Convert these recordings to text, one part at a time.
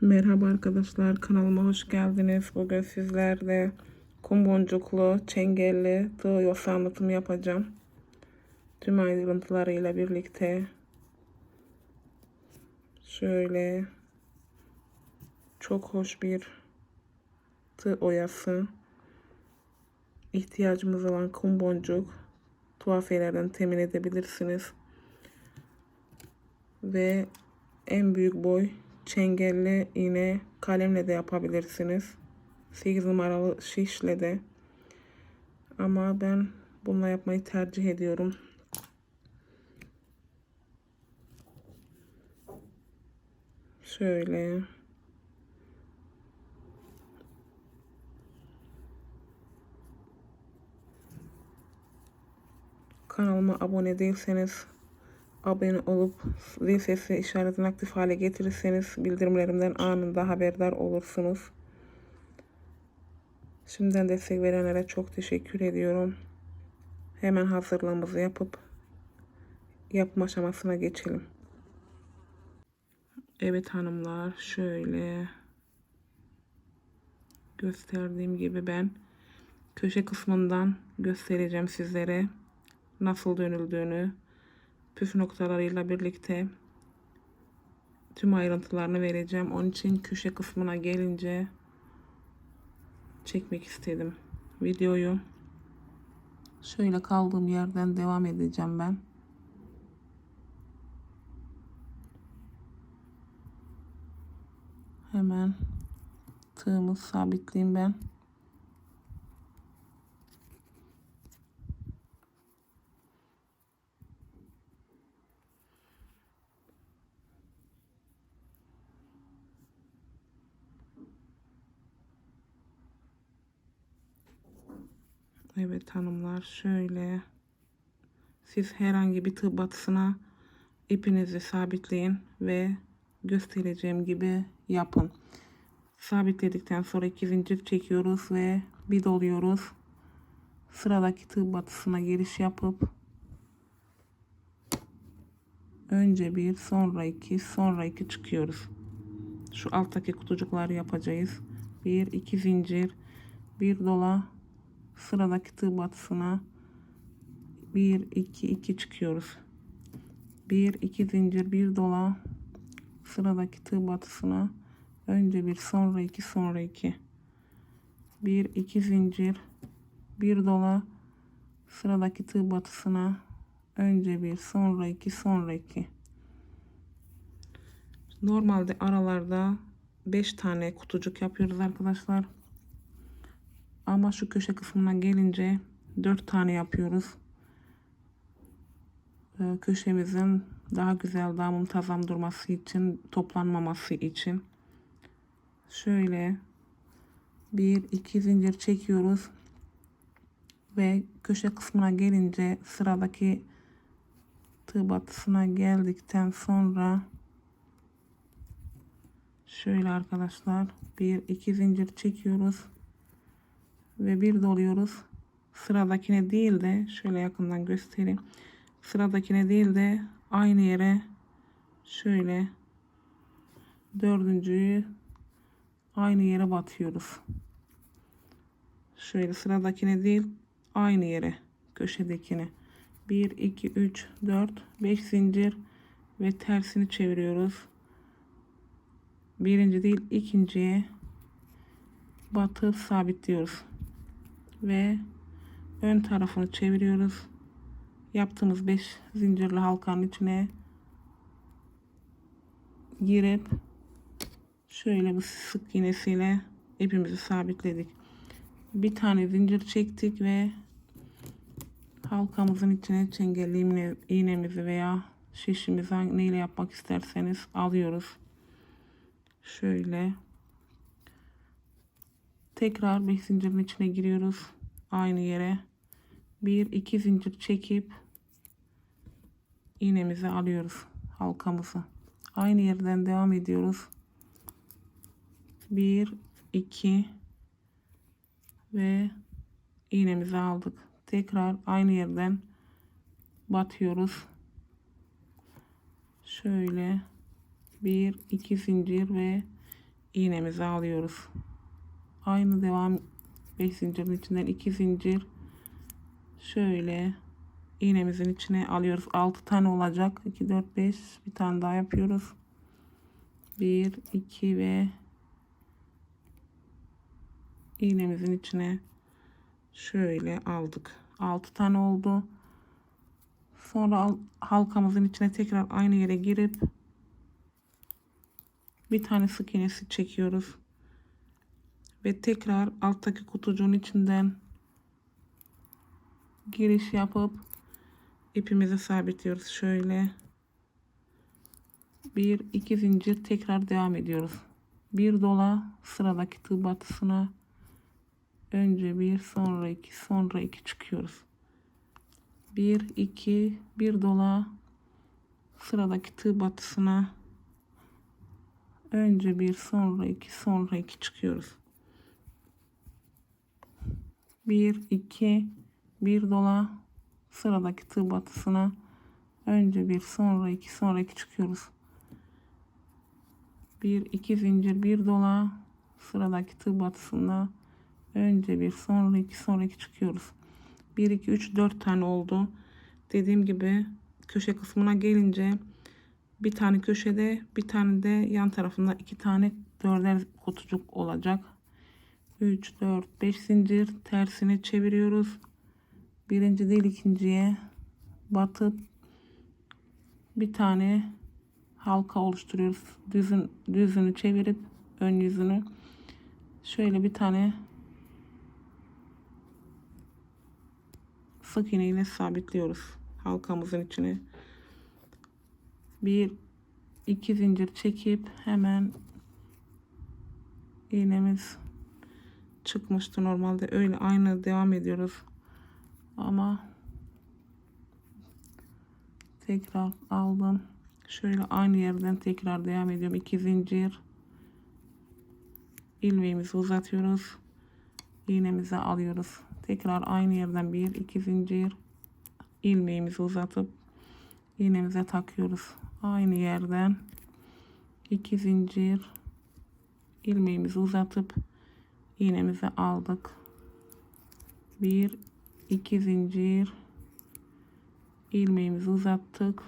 Merhaba arkadaşlar kanalıma hoş geldiniz. Bugün sizlerle kum boncuklu, çengelli tığ yosu anlatımı yapacağım. Tüm ayrıntılarıyla birlikte şöyle çok hoş bir tığ oyası ihtiyacımız olan kum boncuk tuhafiyelerden temin edebilirsiniz. Ve en büyük boy çengelli iğne kalemle de yapabilirsiniz. 8 numaralı şişle de. Ama ben bununla yapmayı tercih ediyorum. Şöyle. Kanalıma abone değilseniz abone olup zil sesi işaretini aktif hale getirirseniz bildirimlerimden anında haberdar olursunuz. Şimdiden destek verenlere çok teşekkür ediyorum. Hemen hazırlığımızı yapıp yapma aşamasına geçelim. Evet hanımlar şöyle gösterdiğim gibi ben köşe kısmından göstereceğim sizlere nasıl dönüldüğünü püf noktalarıyla birlikte tüm ayrıntılarını vereceğim. Onun için köşe kısmına gelince çekmek istedim videoyu. Şöyle kaldığım yerden devam edeceğim ben. Hemen tığımı sabitleyeyim ben. Evet hanımlar şöyle siz herhangi bir tığ batısına ipinizi sabitleyin ve göstereceğim gibi yapın. Sabitledikten sonra iki zincir çekiyoruz ve bir doluyoruz. Sıradaki tığ batısına giriş yapıp önce bir sonra iki sonra iki çıkıyoruz. Şu alttaki kutucukları yapacağız. Bir iki zincir bir dola sıradaki tığ batısına 1 2 2 çıkıyoruz. 1 2 zincir bir dola. Sıradaki tığ batısına önce bir sonra iki sonra iki. 1 2 zincir bir dola. Sıradaki tığ batısına önce bir sonra iki sonra iki. Normalde aralarda 5 tane kutucuk yapıyoruz arkadaşlar ama şu köşe kısmına gelince 4 tane yapıyoruz. Ee, köşemizin daha güzel, daha muntazam durması için, toplanmaması için. Şöyle bir iki zincir çekiyoruz. Ve köşe kısmına gelince sıradaki tığ batısına geldikten sonra şöyle arkadaşlar bir iki zincir çekiyoruz ve bir doluyoruz. Sıradakine değil de şöyle yakından göstereyim. Sıradakine değil de aynı yere şöyle dördüncüyü aynı yere batıyoruz. Şöyle sıradakine değil aynı yere köşedekine. 1 2 3 4 5 zincir ve tersini çeviriyoruz. Birinci değil ikinciye batıp sabitliyoruz ve ön tarafını çeviriyoruz. Yaptığımız 5 zincirli halkanın içine girip şöyle bir sık iğnesiyle ipimizi sabitledik. Bir tane zincir çektik ve halkamızın içine çengelli iğnemizi veya şişimizi neyle yapmak isterseniz alıyoruz. Şöyle tekrar 5 zincirin içine giriyoruz aynı yere. Bir iki zincir çekip iğnemizi alıyoruz halkamızı. Aynı yerden devam ediyoruz. Bir iki ve iğnemizi aldık. Tekrar aynı yerden batıyoruz. Şöyle bir iki zincir ve iğnemizi alıyoruz. Aynı devam 5 zincirin içinden 2 zincir şöyle iğnemizin içine alıyoruz. 6 tane olacak. 2 4 5 bir tane daha yapıyoruz. 1 2 ve iğnemizin içine şöyle aldık. 6 tane oldu. Sonra al- halkamızın içine tekrar aynı yere girip bir tane sık iğnesi çekiyoruz. Ve tekrar alttaki kutucuğun içinden giriş yapıp ipimizi sabitliyoruz. Şöyle bir iki zincir tekrar devam ediyoruz. Bir dola sıradaki tığ batısına önce bir sonra iki sonra iki çıkıyoruz. Bir iki bir dola sıradaki tığ batısına önce bir sonra iki sonra iki çıkıyoruz. Bir iki bir dola sıradaki tığ batısına önce bir sonra iki sonra iki çıkıyoruz. Bir iki zincir bir dola sıradaki tığ batısında önce bir sonra iki sonra iki çıkıyoruz. 1 2 3 4 tane oldu. Dediğim gibi köşe kısmına gelince bir tane köşede bir tane de yan tarafında iki tane dörder kutucuk olacak. 3 4 5 zincir tersine çeviriyoruz. Birinci değil ikinciye batıp bir tane halka oluşturuyoruz. Düzün düzünü çevirip ön yüzünü şöyle bir tane sık iğne ile sabitliyoruz halkamızın içine. Bir iki zincir çekip hemen iğnemiz çıkmıştı normalde. Öyle aynı devam ediyoruz. Ama tekrar aldım. Şöyle aynı yerden tekrar devam ediyorum. İki zincir. İlmeğimizi uzatıyoruz. İğnemizi alıyoruz. Tekrar aynı yerden bir iki zincir. İlmeğimizi uzatıp iğnemize takıyoruz. Aynı yerden iki zincir. İlmeğimizi uzatıp iğnemizi aldık. Bir iki zincir. İlmeğimizi uzattık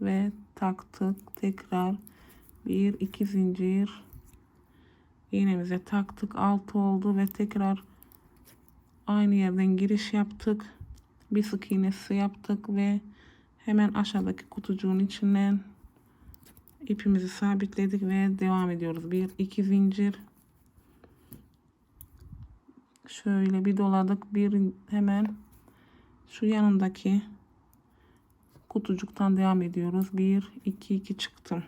ve taktık tekrar. Bir iki zincir. İğnemize taktık. Altı oldu ve tekrar aynı yerden giriş yaptık. Bir sık iğnesi yaptık ve hemen aşağıdaki kutucuğun içinden ipimizi sabitledik ve devam ediyoruz. Bir iki zincir şöyle bir doladık. Bir hemen şu yanındaki kutucuktan devam ediyoruz. 1 2 2 çıktım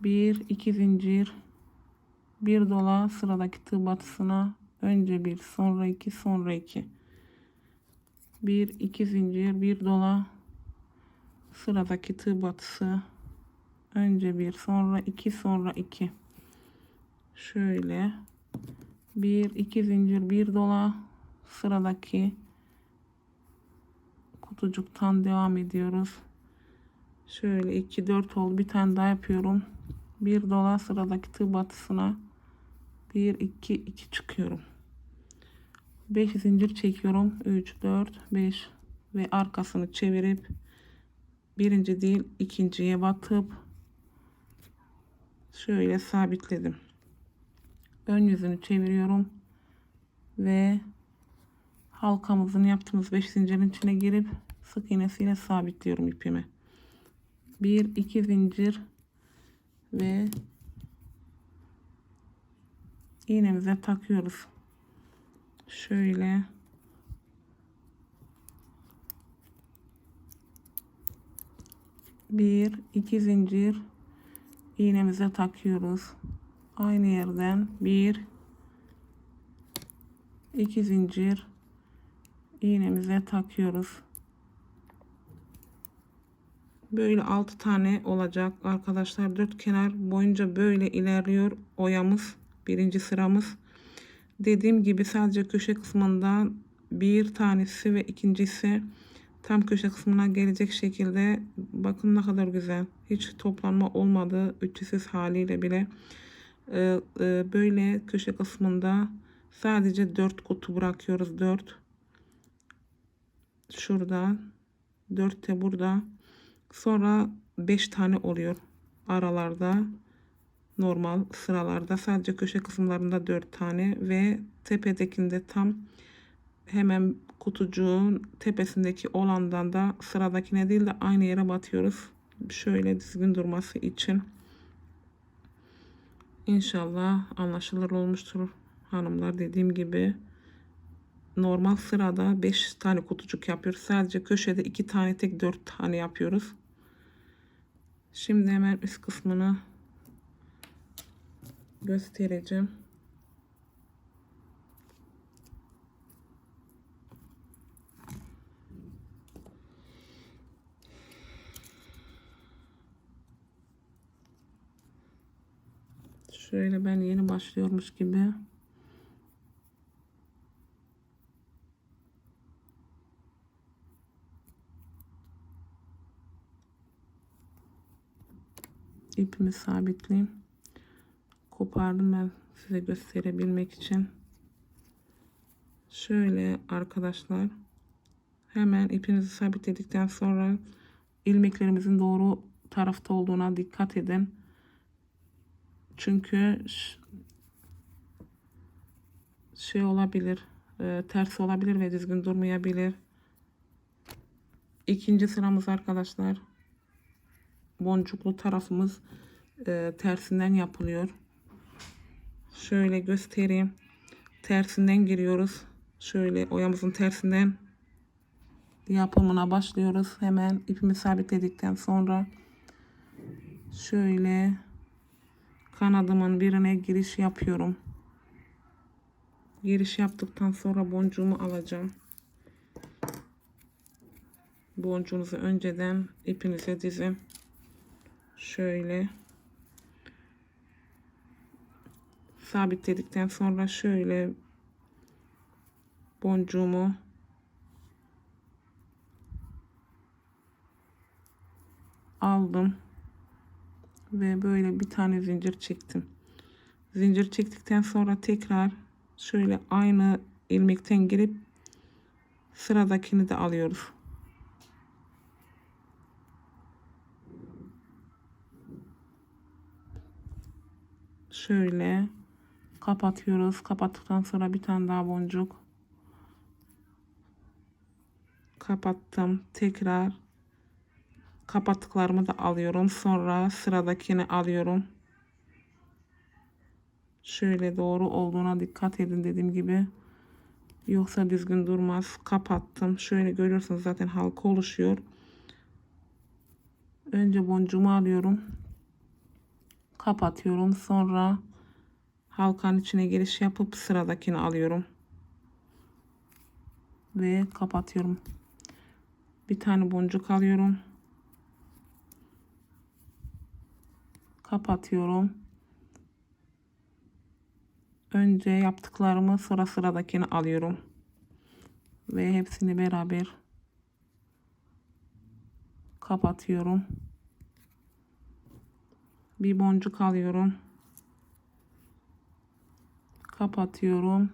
1 2 zincir. Bir dola sıradaki tığ batısına. Önce bir sonra iki sonra iki. Bir iki zincir. Bir dola sıradaki tığ batısı. Önce bir sonra iki sonra iki. Şöyle bir iki zincir bir dola. Sıradaki kutucuktan devam ediyoruz. Şöyle 2 4 oldu. Bir tane daha yapıyorum. Bir dola sıradaki tığ batısına 1 2 2 çıkıyorum. 5 zincir çekiyorum. 3 4 5 ve arkasını çevirip birinci değil ikinciye batıp şöyle sabitledim ön yüzünü çeviriyorum ve halkamızın yaptığımız 5 zincirin içine girip sık iğnesiyle sabitliyorum ipimi. 1 2 zincir ve iğnemize takıyoruz. Şöyle. Bir iki zincir iğnemize takıyoruz aynı yerden bir iki zincir iğnemize takıyoruz. Böyle altı tane olacak. Arkadaşlar dört kenar boyunca böyle ilerliyor oyamız birinci sıramız. Dediğim gibi sadece köşe kısmından bir tanesi ve ikincisi tam köşe kısmına gelecek şekilde. Bakın ne kadar güzel. Hiç toplanma olmadı ütüsüz haliyle bile e, e, böyle köşe kısmında sadece 4 kutu bırakıyoruz 4 şurada 4 de burada sonra 5 tane oluyor aralarda normal sıralarda sadece köşe kısımlarında 4 tane ve tepedekinde tam hemen kutucuğun tepesindeki olandan da sıradakine değil de aynı yere batıyoruz. Şöyle düzgün durması için. İnşallah anlaşılır olmuştur hanımlar dediğim gibi. Normal sırada 5 tane kutucuk yapıyoruz. Sadece köşede 2 tane tek 4 tane yapıyoruz. Şimdi hemen üst kısmını göstereceğim. Şöyle ben yeni başlıyormuş gibi ipimi sabitleyeyim. Kopardım ben size gösterebilmek için. Şöyle arkadaşlar hemen ipinizi sabitledikten sonra ilmeklerimizin doğru tarafta olduğuna dikkat edin. Çünkü şey olabilir, e, ters olabilir ve düzgün durmayabilir. İkinci sıramız arkadaşlar boncuklu tarafımız e, tersinden yapılıyor. Şöyle göstereyim. Tersinden giriyoruz. Şöyle oyamızın tersinden yapımına başlıyoruz. Hemen ipimi sabitledikten sonra şöyle kanadımın birine giriş yapıyorum. Giriş yaptıktan sonra boncuğumu alacağım. Boncuğunuzu önceden ipinize dizin. Şöyle sabitledikten sonra şöyle boncuğumu aldım ve böyle bir tane zincir çektim. Zincir çektikten sonra tekrar şöyle aynı ilmekten girip sıradakini de alıyoruz. Şöyle kapatıyoruz. Kapattıktan sonra bir tane daha boncuk. Kapattım. Tekrar kapattıklarımı da alıyorum. Sonra sıradakini alıyorum. Şöyle doğru olduğuna dikkat edin dediğim gibi. Yoksa düzgün durmaz. Kapattım. Şöyle görüyorsunuz zaten halka oluşuyor. Önce boncuğumu alıyorum. Kapatıyorum. Sonra halkanın içine giriş yapıp sıradakini alıyorum. Ve kapatıyorum. Bir tane boncuk alıyorum. Kapatıyorum. Önce yaptıklarımı sonra sıradakini alıyorum. Ve hepsini beraber kapatıyorum. Bir boncuk alıyorum. Kapatıyorum.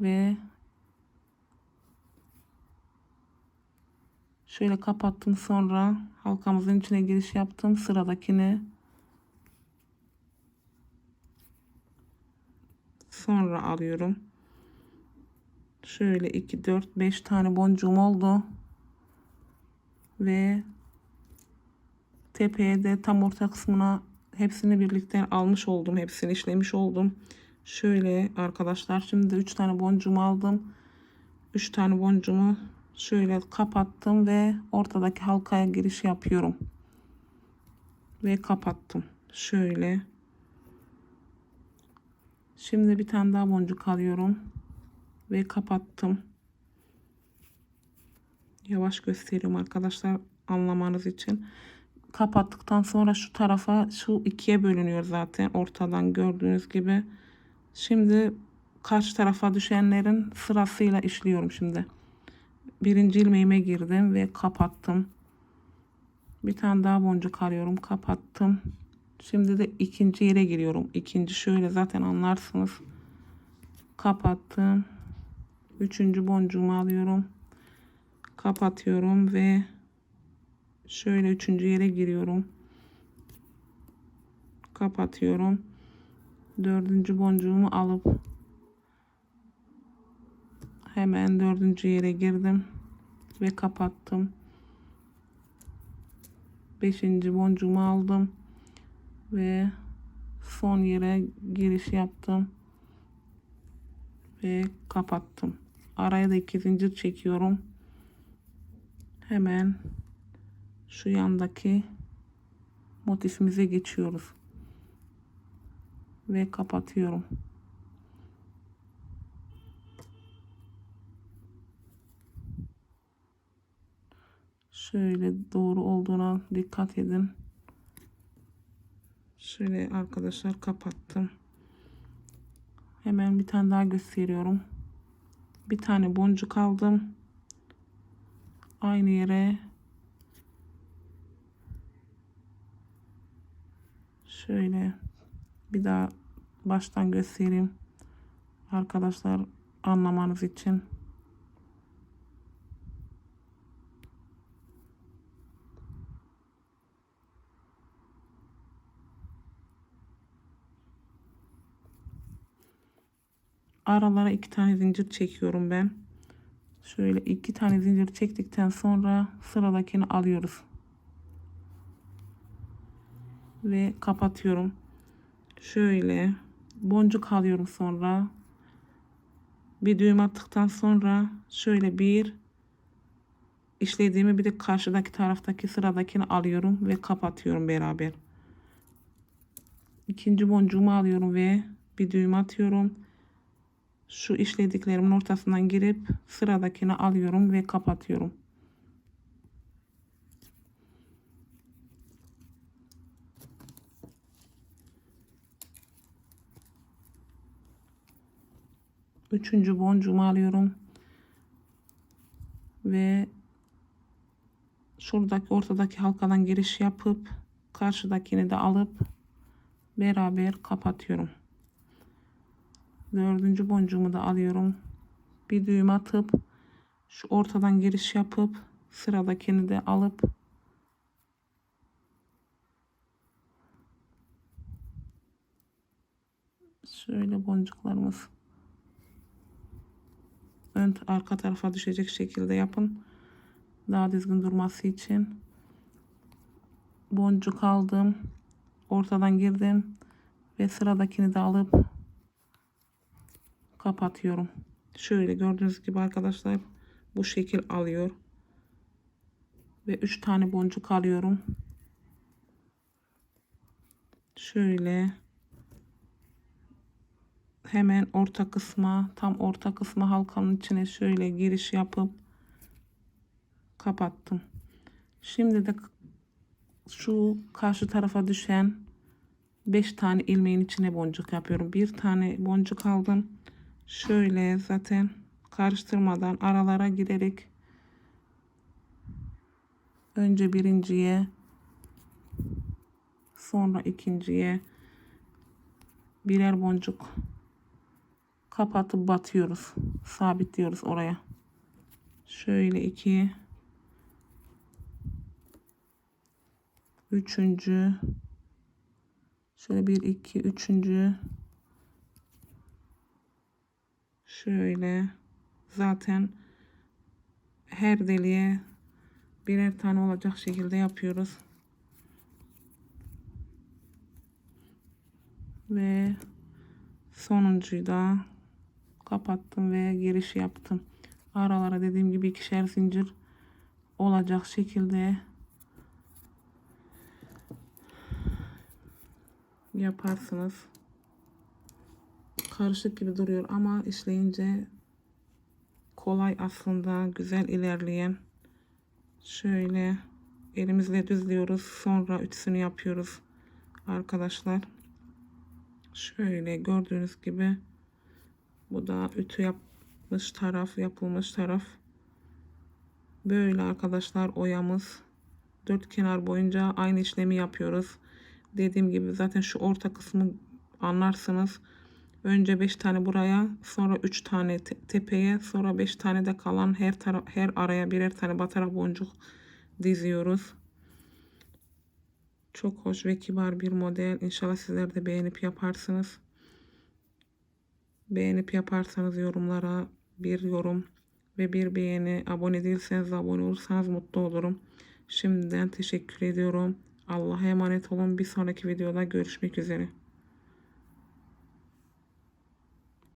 Ve şöyle kapattım sonra halkamızın içine giriş yaptım. Sıradakini sonra alıyorum. Şöyle 2 4 5 tane boncuğum oldu. Ve tepeye de tam orta kısmına hepsini birlikte almış oldum. Hepsini işlemiş oldum. Şöyle arkadaşlar şimdi 3 tane boncuğumu aldım. 3 tane boncuğumu şöyle kapattım ve ortadaki halkaya giriş yapıyorum. Ve kapattım. Şöyle Şimdi bir tane daha boncuk alıyorum. Ve kapattım. Yavaş gösteriyorum arkadaşlar anlamanız için. Kapattıktan sonra şu tarafa şu ikiye bölünüyor zaten ortadan gördüğünüz gibi. Şimdi karşı tarafa düşenlerin sırasıyla işliyorum şimdi. Birinci ilmeğime girdim ve kapattım. Bir tane daha boncuk alıyorum. Kapattım. Şimdi de ikinci yere giriyorum. İkinci şöyle zaten anlarsınız. Kapattım. Üçüncü boncuğumu alıyorum. Kapatıyorum ve şöyle üçüncü yere giriyorum. Kapatıyorum. Dördüncü boncuğumu alıp hemen dördüncü yere girdim ve kapattım. Beşinci boncuğumu aldım ve son yere giriş yaptım ve kapattım. Araya da iki zincir çekiyorum. Hemen şu yandaki motifimize geçiyoruz ve kapatıyorum. Şöyle doğru olduğuna dikkat edin. Şöyle arkadaşlar kapattım. Hemen bir tane daha gösteriyorum. Bir tane boncuk aldım. Aynı yere şöyle bir daha baştan göstereyim. Arkadaşlar anlamanız için. Aralara iki tane zincir çekiyorum ben. Şöyle iki tane zincir çektikten sonra sıradakini alıyoruz. Ve kapatıyorum. Şöyle boncuk alıyorum sonra. Bir düğüm attıktan sonra şöyle bir işlediğimi bir de karşıdaki taraftaki sıradakini alıyorum ve kapatıyorum beraber. İkinci boncuğumu alıyorum ve bir düğüm atıyorum şu işlediklerimin ortasından girip sıradakini alıyorum ve kapatıyorum. Üçüncü boncuğumu alıyorum. Ve şuradaki ortadaki halkadan giriş yapıp karşıdakini de alıp beraber kapatıyorum. Dördüncü boncuğumu da alıyorum. Bir düğüm atıp şu ortadan giriş yapıp sıradakini de alıp şöyle boncuklarımız ön arka tarafa düşecek şekilde yapın. Daha düzgün durması için. Boncuk aldım. Ortadan girdim. Ve sıradakini de alıp kapatıyorum. Şöyle gördüğünüz gibi arkadaşlar bu şekil alıyor. Ve 3 tane boncuk alıyorum. Şöyle hemen orta kısma tam orta kısma halkanın içine şöyle giriş yapıp kapattım. Şimdi de şu karşı tarafa düşen 5 tane ilmeğin içine boncuk yapıyorum. Bir tane boncuk aldım şöyle zaten karıştırmadan aralara girerek önce birinciye sonra ikinciye birer boncuk kapatıp batıyoruz sabitliyoruz oraya. Şöyle iki üçüncü şöyle bir iki üçüncü şöyle zaten her deliğe birer tane olacak şekilde yapıyoruz. Ve sonuncuyu da kapattım ve giriş yaptım. Aralara dediğim gibi ikişer zincir olacak şekilde yaparsınız karışık gibi duruyor ama işleyince kolay aslında güzel ilerleyen. Şöyle elimizle düzlüyoruz sonra ütüsünü yapıyoruz arkadaşlar. Şöyle gördüğünüz gibi bu da ütü yapmış taraf yapılmış taraf. Böyle arkadaşlar oyamız. Dört kenar boyunca aynı işlemi yapıyoruz. Dediğim gibi zaten şu orta kısmı anlarsınız. Önce 5 tane buraya, sonra 3 tane te- tepeye, sonra 5 tane de kalan her tara- her araya birer tane batarak boncuk diziyoruz. Çok hoş ve kibar bir model. İnşallah sizler de beğenip yaparsınız. Beğenip yaparsanız yorumlara bir yorum ve bir beğeni. Abone değilseniz de abone olursanız mutlu olurum. Şimdiden teşekkür ediyorum. Allah'a emanet olun. Bir sonraki videoda görüşmek üzere.